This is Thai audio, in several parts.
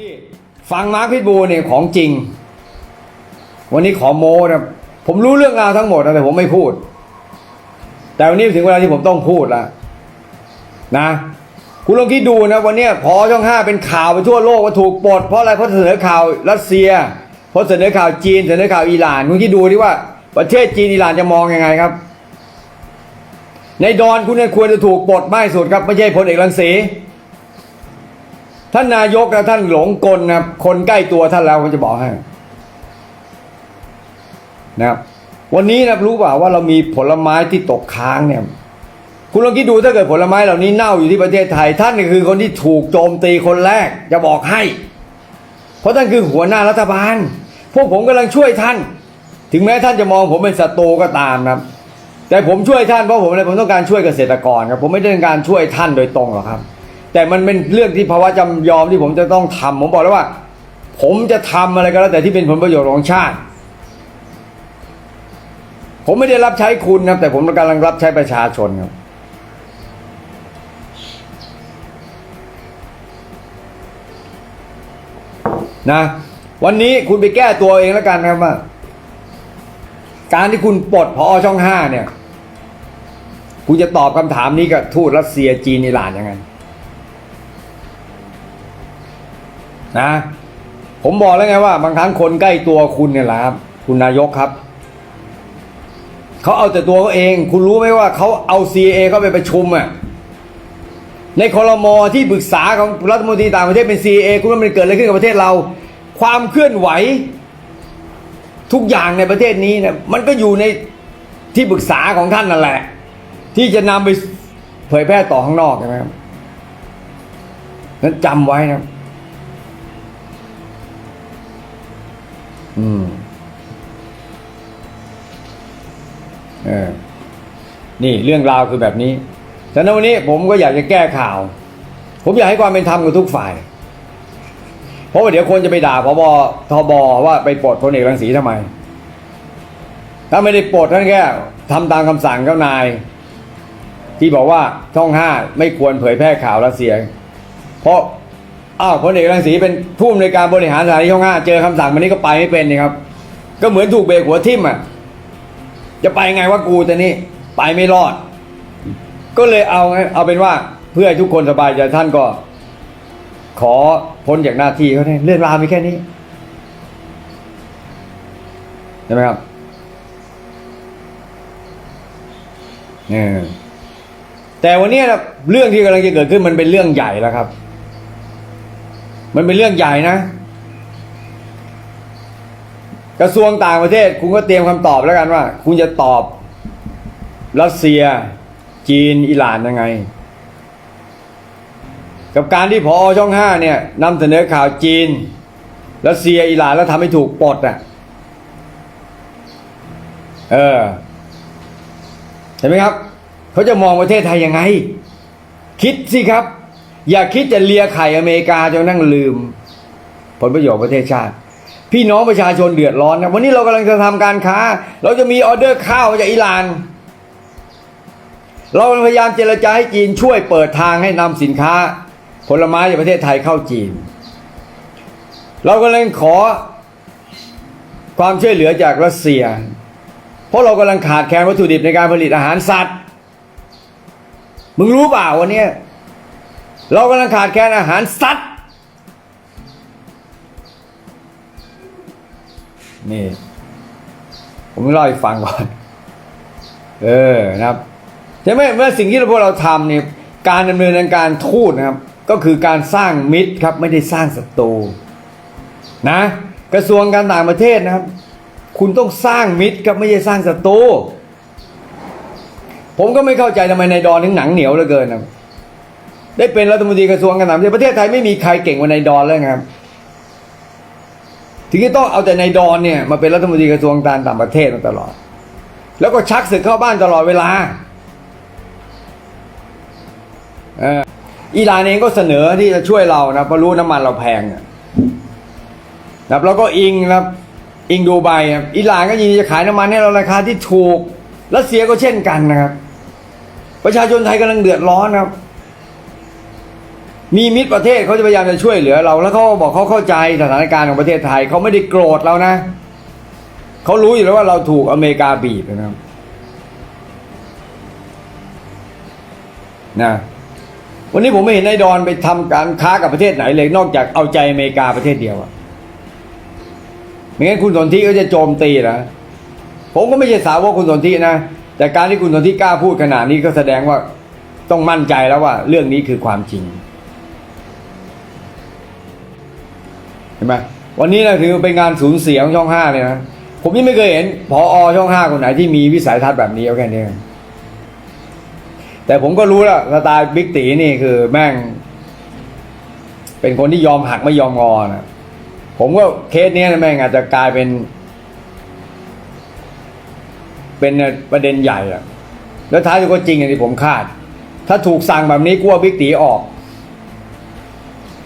นี่ฟังมาร์คพิทบูเนี่ยของจริง วันนี้ขอโมนะผมรู้เรื่องราวทั้งหมดนะแต่ผมไม่พูด แต่วันนี้ถึงเวลาที่ผมต้องพูดล้วนะ คุณลองคิดดูนะวันนี้พอช่องห้าเป็นข่าวไปทั่วโลกว่าถูกปลดเพราะอะไรเพราะเสนอข่าวรัสเซียเพราะเสนอข่าวจีนเสนอข่าวอิหร่านคุณคิดดูดิว่าประเทศจีนอิหร่านจะมองยังไงครับ ในดอนคุณควรจะถูกปลดมากสุดครับไม่ใช่พลเอกรังสี ท่านนายกนะท่านหลงกลนะครับคนใกล้ตัวท่านแล้วผมจะบอกให้นะครับวันนี้นะรู้เปล่าว่าเรามีผลไม้ที่ตกค้างเนี่ย คุณลองคิดดูถ้าเกิดผลไม้เหล่านี้เน่าอยู่ที่ประเทศไทย ท่านคือคนที่ถูกโจมตีคนแรกจะบอกให้ เพราะท่านคือหัวหน้ารัฐบาล พวกผมกำลังช่วยท่าน ถึงแม้ท่านจะมองผมเป็นศัตรูก็ตามนะครับแต่ผมช่วยท่านเพราะผมอะไรผมต้องการช่วยเกษตรกรครับผมไม่ได้ต้องการช่วยท่านโดยตรงหรอกครับ แต่มันเป็นเรื่องที่ภาวะจำยอมที่ผมจะต้องทำผมบอกแล้วว่า ผมจะทำอะไรก็แล้วแต่ที่เป็นผลประโยชน์ของชาติ ผมไม่ได้รับใช้คุณนะครับแต่ผมกำลังรับใช้ประชาชนครับนะวันนี้คุณไปแก้ตัวเองแล้วกันนะครับว่า การที่คุณปลดพอช่องห้าเนี่ย คุณจะตอบคำถามนี้กับทูตรัสเซียจีนอิหร่านยังไง นะ ผมบอกแล้วไงว่า บางครั้งคนใกล้ตัวคุณเนี่ยแหละครับคุณนายกครับเขาเอาแต่ตัวเขาเอง คุณรู้ไหมว่าเขาเอา CA เข้าไปประชุมอะในคอรมอที่ปรึกษาของรัฐมนตรีต่างประเทศเป็น CA คุณว่ามันเกิดอะไรขึ้นกับประเทศเรา ความเคลื่อนไหว ทุกอย่างในประเทศนี้เนี่ยมันก็อยู่ในที่ปรึกษาของท่านนั่นแหละ ที่จะนำไปเผยแพร่ต่อข้างนอกใช่ไหมครับนั้นจำไว้นะ อืมเออนี่เรื่องราวคือแบบนี้ฉะนั้นวันนี้ผมก็อยากจะแก้ข่าว ผมอยากให้ความเป็นธรรมกับทุกฝ่าย เพราะว่าเดี๋ยวคนจะไปด่าพบทบว่าไปปลดพลเอกรังสีทำไม ถ้าไม่ได้ปลดท่านแค่ทำตามคำสั่งเจ้านาย ที่บอกว่าช่องห้าไม่ควรเผยแพร่ข่าวรัสเซีย เพราะ อ้าวพลเอกรังสีเป็นผู้อำนวยการบริหารสถานีช่องห้าเจอคำสั่งวันนี้ก็ไปไม่เป็นนี่ครับ ก็เหมือนถูกเบรกหัวทิ่มอะจะไปไงว่ากูแต่นี่ไปไม่รอด ก็เลยเอาเอาเป็นว่าเพื่อให้ทุกคนสบายใจท่านก็ ขอพ้นจากหน้าที่เขาได้เรื่องราวมีแค่นี้ใช่ไหมครับเนี่ยแต่วันนี้นะเรื่องที่กำลังจะเกิดขึ้นมันเป็นเรื่องใหญ่แล้วครับ มันเป็นเรื่องใหญ่นะ กระทรวงต่างประเทศ คุณก็เตรียมคำตอบแล้วกันว่า คุณจะตอบรัสเซีย จีนอิหร่านยังไง กับการที่พอช่องห้าเนี่ยนำเสนอข่าวจีนรัสเซียอิหร่านแล้วทำให้ถูกปลดอะเออเห็นไหมครับ เขาจะมองประเทศไทยยังไง คิดสิครับ อย่าคิดจะเลียไข่อเมริกาจนนั่งลืม ผลประโยชน์ประเทศชาติ พี่น้องประชาชนเดือดร้อนนะวันนี้เรากำลังจะทำการค้า เราจะมีออเดอร์ข้าวจากอิหร่าน เราพยายามเจรจาให้จีนช่วยเปิดทางให้นำสินค้า ผลไม้จากประเทศไทยเข้าจีน เรากำลังขอความช่วยเหลือจากรัสเซีย เพราะเรากำลังขาดแคลนวัตถุดิบในการผลิตอาหารสัตว์ มึงรู้เปล่าวันนี้ เรากำลังขาดแคลนอาหารสัตว์ นี่ ผมเล่าให้ฟังก่อน เออนะครับใช่ไหมเมื่อสิ่งที่พวกเราทำเนี่ยการดำเนินการทูตนะครับ ก็คือการสร้างมิตรครับ ไม่ได้สร้างศัตรูนะ กระทรวงการต่างประเทศนะครับ คุณต้องสร้างมิตรครับไม่ใช่สร้างศัตรูผมก็ไม่เข้าใจทำไมนายดอนถึงหนังเหนียวเหลือเกินนะ ได้เป็นรัฐมนตรีกระทรวงการต่างประเทศประเทศไทยไม่มีใครเก่งกว่านายดอนเลยครับ ถึงจะต้องเอาแต่นายดอนเนี่ยมาเป็นรัฐมนตรีกระทรวงการต่างประเทศมาตลอด แล้วก็ชักศึกเข้าบ้านตลอดเวลาอิหร่านเองก็เสนอที่จะช่วยเรานะเพราะรู้น้ำมันเราแพงนะครับแล้วก็อิงนะครับอิงดูไบครับอิหร่านก็ยินดีจะขายน้ำมันให้เราราคาที่ถูกรัสเซียก็เช่นกันนะครับ ประชาชนไทยกำลังเดือดร้อนนะครับ มีมิตรประเทศเขาจะพยายามจะช่วยเหลือเรา แล้วเขาบอกเขาเข้าใจสถานการณ์ของประเทศไทยเขาไม่ได้โกรธเรานะเขารู้อยู่แล้วว่าเราถูกอเมริกาบีบนะครับนะวันนี้ผมไม่เห็นนายดอนไปทำการค้ากับประเทศไหนเลย นอกจากเอาใจอเมริกาประเทศเดียวอะไม่งั้นคุณสนธิก็จะโจมตีนะผมก็ไม่ใช่สาวกคุณสนธินะแต่การที่คุณสนธิกล้าพูดขนาดนี้ก็แสดงว่าต้องมั่นใจแล้วว่า เรื่องนี้คือความจริง เห็น ไหมวันนี้นะถือเป็นงานสูญเสียของช่องห้าเลยนะผมยังไม่เคยเห็นพออช่องห้าคนไหนที่มีวิสัยทัศน์แบบนี้เอาแค่นี้แต่ผมก็รู้แล้วสไตล์บิ๊กตีนี่คือแม่ง เป็นคนที่ยอมหักไม่ยอมงอนะผมก็เคสนี้นะแม่งอาจจะกลายเป็น เป็นประเด็นใหญ่อะแล้วท้ายสุดก็จริงอย่างที่ผมคาด ถ้าถูกสั่งแบบนี้กลัวบิ๊กตีออก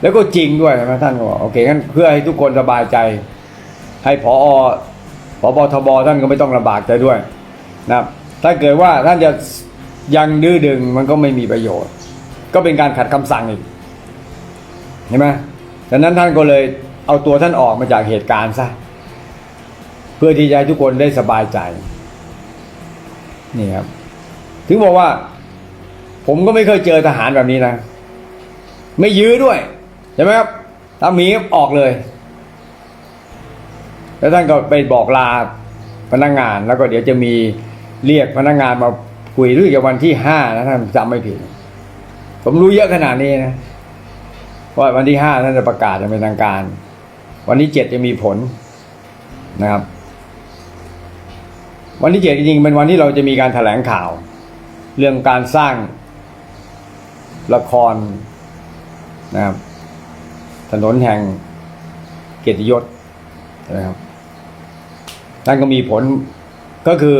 แล้วก็จริงด้วยนะท่านก็บอกโอเคงั้นเพื่อให้ทุกคนสบายใจ ให้พอพบทบท่านก็ไม่ต้องลำบากใจด้วยนะครับถ้าเกิดว่าท่านจะยังดื้อดึงมันก็ไม่มีประโยชน์ ก็เป็นการขัดคำสั่งอีกเห็นไหมดังนั้นท่านก็เลยเอาตัวท่านออกมาจากเหตุการณ์ซะเพื่อที่จะให้ทุกคนได้สบายใจนี่ครับถึงบอกว่า ผมก็ไม่เคยเจอทหารแบบนี้นะ ไม่ยื้อด้วย ใช่ไหมครับถ้ามีก็ออกเลย แล้วท่านก็ไปบอกลาพนักงานแล้วก็เดี๋ยวจะมีเรียกพนักงานมาคุยเรื่องวันที่ห้านะท่านจำไม่ผิด ผมรู้เยอะขนาดนี้นะว่าวันที่ห้าท่านจะประกาศอย่างเป็นทางการ วันที่เจ็ดจะมีผลนะครับ วันที่เจ็ดจริงๆเป็นวันที่เราจะมีการแถลงข่าว เรื่องการสร้างละครนะครับ ถนนแห่งเกียรติยศนะครับท่านก็มีผลก็คือ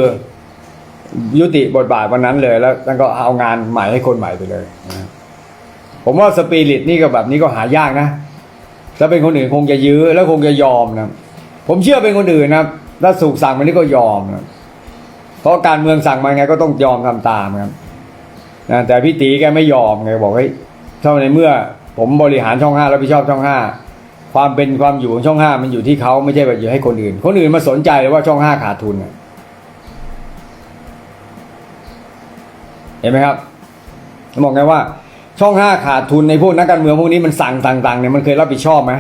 ยุติบทบาทวันนั้นเลยแล้วท่านก็เอางานใหม่ให้คนใหม่ไปเลยนะผมว่าสปิริตนี่ก็แบบนี้ก็หายากนะถ้าเป็นคนอื่นคงจะยื้อแล้วคงจะยอมนะผมเชื่อเป็นคนอื่นนะถ้าสูกสั่งมันนี่ก็ยอมนะเพราะการเมืองสั่งมาไงก็ต้องยอมทำตามครับนะแต่พี่ตีแกไม่ยอมไงบอกเฮ้ยเท่าในเมื่อ ผมบริหารช่องห้ารับผิดชอบช่องห้าความเป็นความอยู่ของช่องห้ามันอยู่ที่เขาไม่ใช่แบบอยู่ให้คนอื่น คนอื่นมาสนใจเลยว่าช่องห้าขาดทุนเห็นไหมครับบอกไงว่า ช่องห้าขาดทุนในพวกนักการเมืองพวกนี้มันสั่งต่างๆเนี่ยมันเคยรับผิดชอบไหม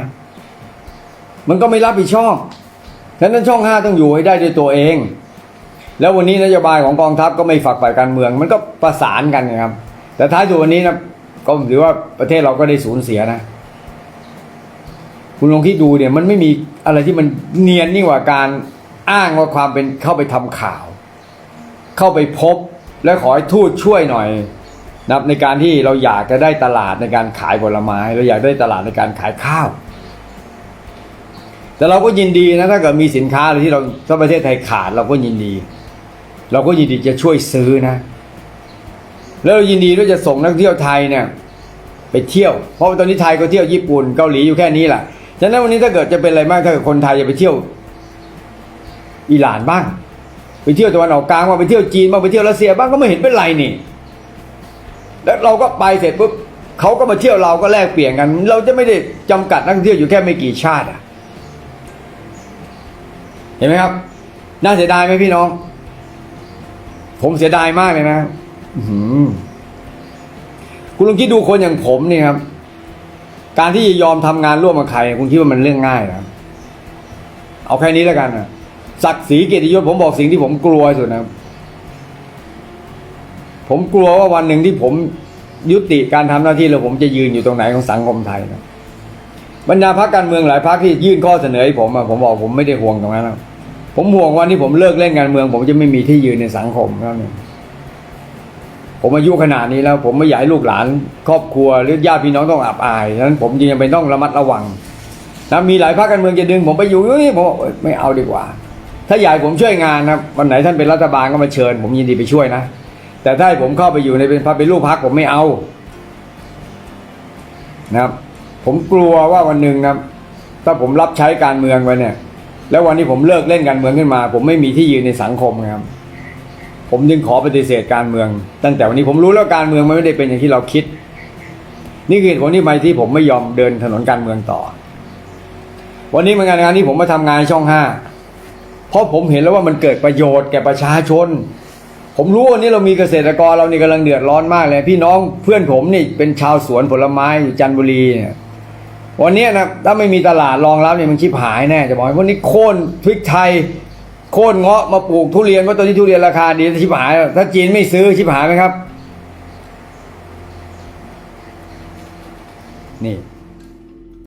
มันก็ไม่รับผิดชอบฉะนั้นช่องห้าต้องอยู่ให้ได้ด้วยตัวเอง แล้ววันนี้นโยบายของกองทัพก็ไม่ฝักฝ่ายการเมือง มันก็ประสานกันนะครับ แต่ท้ายสุดวันนี้นะ ก็ถือว่าประเทศเราก็ได้สูญเสียนะ คุณลองคิดดูเนี่ยมันไม่มีอะไรที่มันเนียนยิ่กว่าการอ้างว่าความเป็นเข้าไปทำข่าว เข้าไปพบและขอให้ทูตช่วยหน่อยนะในการที่เราอยากจะได้ตลาดในการขายผลไม้ เราอยากได้ตลาดในการขายข้าว แต่เราก็ยินดีนะถ้าเกิดมีสินค้าอะไรที่เราถ้าประเทศไทยขาดเราก็ยินดี เราก็ยินดีจะช่วยซื้อนะ แล้วเรายินดีด้วยจะส่งนักท่องเที่ยวไทยเนี่ยไปเที่ยว เพราะตอนนี้ไทยก็เที่ยวญี่ปุ่นเกาหลีอยู่แค่นี้แหละฉะนั้นวันนี้ถ้าเกิดจะเป็นอะไรมากถ้าเกิดคนไทยจะไปเที่ยวอิหร่านบ้าง ไปเที่ยวตะวันออกกลางบ้างไปเที่ยวจีนบ้างไปเที่ยวรัสเซียบ้างก็ไม่เห็นเป็นไรนี่ แล้วเราก็ไปเสร็จปุ๊บเขาก็มาเที่ยวเราก็แลกเปลี่ยนกัน เราจะไม่ได้จำกัดนักท่องเที่ยวอยู่แค่ไม่กี่ชาติอะ เห็นไหมครับ น่าเสียดายไหมพี่น้อง ผมเสียดายมากเลยนะ อื้อหือคุณลองคิดดูคนอย่างผมนี่ครับ การที่จะยอมทำงานร่วมกับใคร คุณคิดว่ามันเรื่องง่ายนะเอาแค่นี้แล้วกันนะศักดิ์ศรีเกียรติยศผมบอกสิ่งที่ผมกลัวที่สุดนะครับ ผมกลัวว่าวันหนึ่งที่ผมยุติการทำหน้าที่แล้วผมจะยืนอยู่ตรงไหนของสังคมไทยนะบรรดาพรรคการเมืองหลายพรรคที่ยื่นข้อเสนอให้ผมอะผมบอกผมไม่ได้ห่วงตรงนั้นนะผมห่วงวันที่ผมเลิกเล่นการเมือง ผมจะไม่มีที่ยืนในสังคมครับเนี่ย ผมอายุขนาดนี้แล้ว ผมไม่อยากให้ลูกหลาน ครอบครัวหรือญาติพี่น้องต้องอับอายฉะนั้นผมจึงจำเป็นต้องระมัดระวังนะมีหลายพรรคการเมืองจะดึง ผมไปอยู่นี่ผมบอกไม่เอาดีกว่า ถ้าอยากให้ผมช่วยงานนะวันไหนท่านเป็นรัฐบาลก็มาเชิญ ผมยินดีไปช่วยนะ แต่ถ้าให้ผมเข้าไปอยู่ในเป็นพรรคเป็นลูกพรรคผมไม่เอานะครับผมกลัวว่าวันหนึ่งนะถ้าผมรับใช้การเมืองไปเนี่ย แล้ววันนี้ผมเลิกเล่นการเมืองขึ้นมา ผมไม่มีที่ยืนในสังคมนะครับ ผมจึงขอปฏิเสธการเมือง ตั้งแต่วันนี้ผมรู้แล้วการเมืองมันไม่ได้เป็นอย่างที่เราคิด นี่คือเหตุผลที่ไปที่ผมไม่ยอมเดินถนนการเมืองต่อ วันนี้มือนกันงานที่ผมมาทำงานช่องห้าเพราะผมเห็นแล้วว่ามันเกิดประโยชน์แก่ประชาชน ผมรู้วันนี้เรามีเกษตรกรเรานี่กำลังเดือดร้อนมากเลย พี่น้องเพื่อนผมนี่เป็นชาวสวนผลไม้อยู่จันทบุรีเนี่ยวันนี้นะถ้าไม่มีตลาดรองรับเนี่ยมันชิบหายแน่จะบอกให้พวกนี้โค่นพริกไทย โค่นเงาะมาปลูกทุเรียนเพราตอนนี้ทุเรียนราคาดีชิบหาย ถ้าจีนไม่ซื้อชิบหายไหมครับ นี่